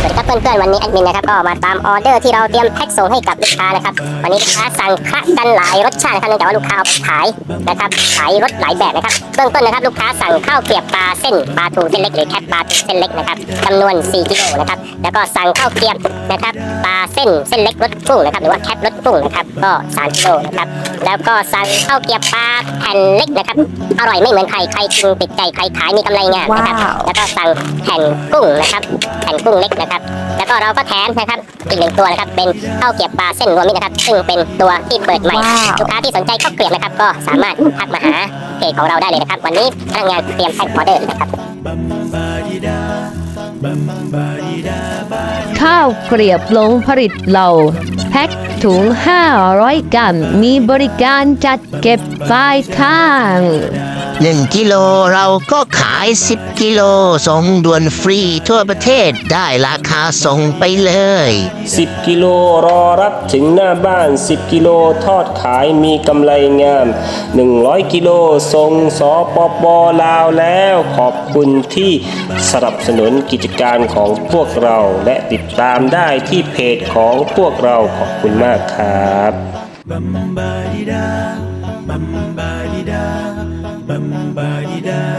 สวัสดีครับเพื่อนๆวันนี้แอดมินนะครับก็มาตามออเดอร์ที่เราเตรียมแพ็คส่งให้กับลูกค้านะครับวันนี้ลูกค้าสั่งคะกันหลายรสชาตินะครับเนื่องจากว่าลูกค้าเอาไปขายนะครับขายรสหลายแบบนะครับเบื้องต้นนะครับลูกค้าสั่งข้าวเกรียบปลาเส้นปลาทูเส้นเล็กหรือแคปปลาทูเส้นเล็กนะครับจำนวน 4กิโลนะครับแล้วก็สั่งข้าวเกรียบนะครับปลาเส้นเส้นเล็กรสกุ้งนะครับหรือว่าแคปรสกุ้งนะครับก็3กิโลนะครับ แล้วก็สั่งข้าวเกรียบปลาแผ่นเล็กนะครับ อร่อยไม่เหมือนใครใครกินติดใจใครขายมีกำไรงามนะครับว้าวแล้วก็สั่งแผ่นกุ้งนะครับ แผ่นกุ้งเล็กนะครับ แล้วก็เราก็แถมนะครับอีกหนึ่งตัวนะครับเป็นข้าวเกรียบปลาเส้นรวมมิตรนะครับ ซึ่งเป็นตัวที่เปิดใหม่ว้าวลูกค้าที่สนใจข้าวเกรียบนะครับ ก็สามารถทักมาหาเพจของเราได้เลยนะครับ วันนี้พนักงานเตรียมแพ็คออเดอร์นะครับข้าวเกรียบลงผลิตเราแพ็ค ถุง 500 กรัม มีบริการจัดเก็บปลายทาง 1 กิโลเราก็ขาย 10 กิโลส่งด่วนฟรีทั่วประเทศได้ราคาส่งไปเลย 10 กิโลรอรับถึงหน้าบ้าน 10 กิโลทอดขายมีกำไรงาม 100 กิโลส่งสปปลาวแล้ว ขอบคุณที่สนับสนุนกิจการของพวกเราและติดตามได้ที่เพจของพวกเราขอบคุณมากากครับบัมบาดิดาบัมบาดิดาบัมบาดิดา